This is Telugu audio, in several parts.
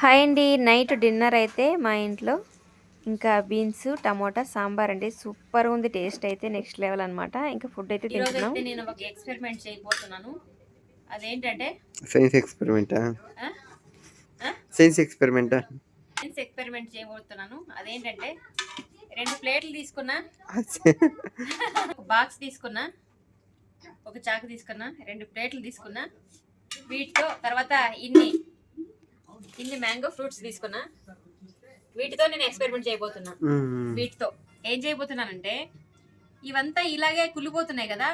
హాయ్ అండి. నైట్ డిన్నర్ అయితే మా ఇంట్లో ఇంకా బీన్స్ టమోటా సాంబార్ అండి. సూపర్ ఉంది. టేస్ట్ అయితే నెక్స్ట్ లెవెల్ అన్నమాట. ఇంకా ఫుడ్ అయితే తింటున్నాం. అయితే నేను ఒక ఎక్స్పెరిమెంట్ చేయబోతున్నాను. అదేంటంటే సైన్స్ ఎక్స్పెరిమెంటా? సైన్స్ ఎక్స్పెరిమెంటా సైన్స్ ఎక్స్పెరిమెంట్ చేయబోతున్నాను. అదేంటంటే రెండు ప్లేట్లు తీసుకున్నా. ఒక బాక్స్ తీసుకున్నా. ఒక చాకు తీసుకున్నా. రెండు ప్లేట్లు తీసుకున్నా. వీటితో తర్వాత ఇన్ని ఇన్ని మ్యాంగో ఫ్రూట్స్ తీసుకున్నా వీటితో నేను ఎక్స్పెరిమెంట్ చేయబోతున్నా. వీటితో. ఏం చేయబోతున్నానంటే ఇవంతా ఇలాగే కుళ్ళిపోతున్నాయి కదా.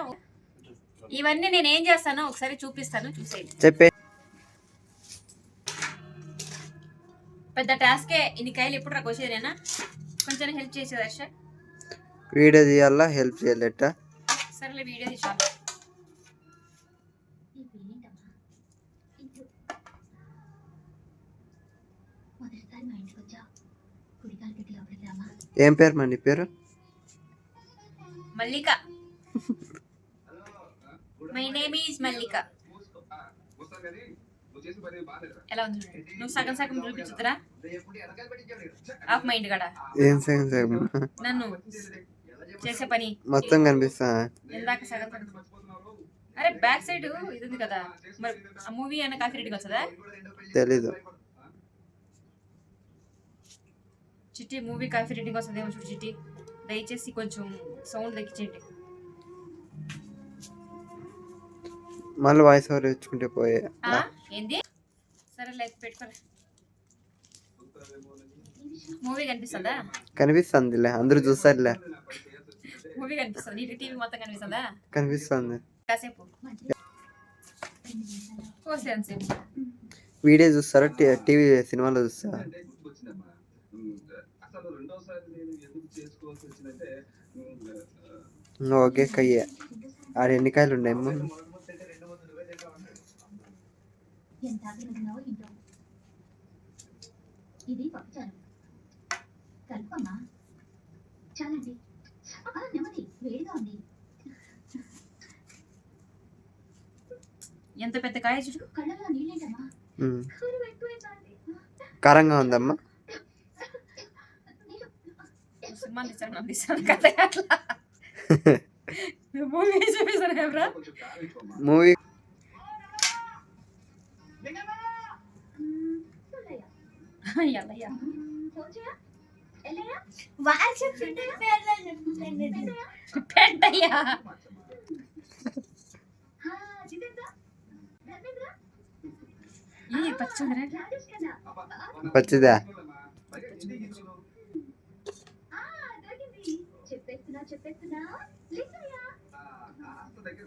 ఇవన్నీ నేను ఏం చేస్తానో ఒకసారి చూపిస్తాను చూసేయండి. చెప్పే. పెద్ద టాస్కే ఇన్ని కాయలు ఎప్పుడు నాకు వచ్చేదేనా కొంచెం హెల్ప్ చేసేది హర్ష. వీడియో తీయాలా? హెల్ప్ చేయాలట. సరేలే వీడియో తీసాను ఏం పేరు మా నీ పేరు? Mallika. My name is Mallika. ఎలా ఉంది. నువ్వు సగం సగం చూపించుతురా? ఆఫ్ మైండ్ గడ ఏం సగం సగం? నన్ను చేసే పని. మొత్తం కనిపిస్తా. ఇందాక సగం అరే బ్యాక్ సైడ్ ఇది ఉంది కదా. మరి ఆ మూవీ అన్న కాఫీ రెడ్డికి వస్తుందా? తెలీదు. చిట్టి మూవీ కాఫీ రేటింగ్ వస్తుందేమో చూడు చిట్టి. దయచేసి కొంచెం సౌండ్ తగ్గించండి. మళ్ళీ వాయిస్ ఓవర్ ఇచ్చుకుంటే పోయే? ఏంది? సరే లైక్ పెట్టుకోలే మూవీ కనిపిస్తుందా? కనిపిస్తుందిలే అందరూ చూస్తారులే. మూవీ కనిపిస్తుంది నీటి టీవీ మొత్తం కనిపిస్తుందా? కనిపిస్తుంది. కాసేపు. కోసే వీడియో చూస్తారా? టీవీ సినిమాలో చూస్తారా? ఓకే కయ్యే. ఆడ ఎన్ని కాయలు ఉన్నాయి ఇది పప్పుచారు కలుపమ్మా చాలండి. ఆ, నెమ్మది వేడిగా ఉంది. ఎంత పెద్ద కాయ చూడు. కళ్ళలో నీళ్ళేంటమ్మా కారంగా ఉందమ్మా. సినిమా తీసాను నన్ను తీసాను కథ అట్లా మూవీ చూపిస్తాను ఎవరా మూవీ మ్మ్, చూడయ్యా.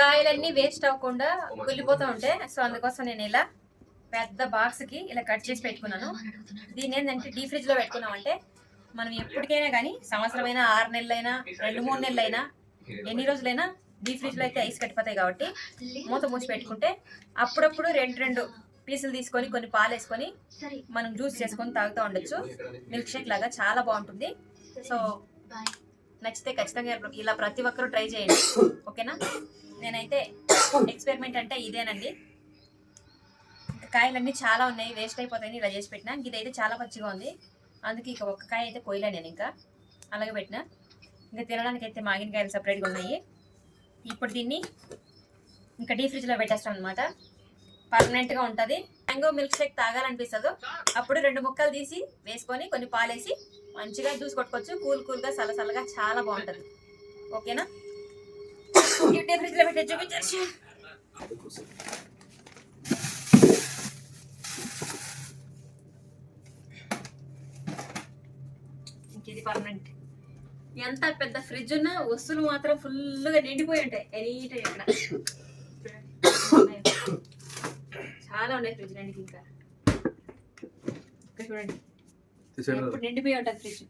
కాయలన్నీ వేస్ట్ అవ్వకుండా కుళ్ళిపోతూ ఉంటాయి సో అందుకోసం నేను ఇలా పెద్ద బాక్స్కి ఇలా కట్ చేసి పెట్టుకున్నాను. దీని ఏంటంటే డీ ఫ్రిడ్జ్లో పెట్టుకున్నామంటే మనం ఎప్పటికైనా కానీ సంవత్సరమైనా ఆరు నెలలైనా రెండు మూడు నెలలైనా ఎన్ని రోజులైనా డీ ఫ్రిడ్జ్లో అయితే ఐస్ కట్టిపోతాయి కాబట్టి మూత మూసి పెట్టుకుంటే అప్పుడప్పుడు రెండు రెండు పీసులు తీసుకొని కొన్ని పాలు వేసుకొని మనం జ్యూస్ చేసుకొని తాగుతూ ఉండొచ్చు. మిల్క్ షేక్ లాగా చాలా బాగుంటుంది. సో నచ్చితే ఖచ్చితంగా ఇలా ప్రతి ఒక్కరూ ట్రై చేయండి. ఓకేనా? నేనైతే ఎక్స్పెరిమెంట్ అంటే ఇదేనండి. ఇంకా కాయలన్నీ చాలా ఉన్నాయి వేస్ట్ అయిపోతాయని ఇలా చేసి పెట్టినా. ఇదైతే చాలా పచ్చిగా ఉంది. అందుకే ఇక ఒక్క కాయ అయితే కోయలే నేను ఇంకా. అలాగే పెట్టిన. ఇంకా తినడానికి అయితే మాగిన కాయలు సపరేట్గా ఉన్నాయి. ఇప్పుడు దీన్ని ఇంకా డీ ఫ్రిడ్జ్లో పెట్టేస్తాను అనమాట పర్మనెంట్గా ఉంటుంది. మ్యాంగో మిల్క్ షేక్ తాగాలనిపిస్తుందో అప్పుడు రెండు ముక్కలు తీసి వేసుకొని కొన్ని పాలేసి మంచిగా జ్యూస్ కొట్టుకోవచ్చు. కూల్ కూల్గా చల్లగా చాలా బాగుంటుంది. ఓకేనా? ఫ్రిడ్జ్లో చూపించచ్చు ఇది పర్మనెంట్. ఎంత పెద్ద ఫ్రిడ్జ్ ఉన్నా వస్తువులు మాత్రం ఫుల్గా నిండిపోయి ఉంటాయి. ఎనీ టైం ఇక్కడ చాలా ఉన్నాయి ఫ్రిడ్జ్ రండి ఇంకా. చూడండి. నిండిపోయి ఉంటుంది ఫ్రిడ్జ్.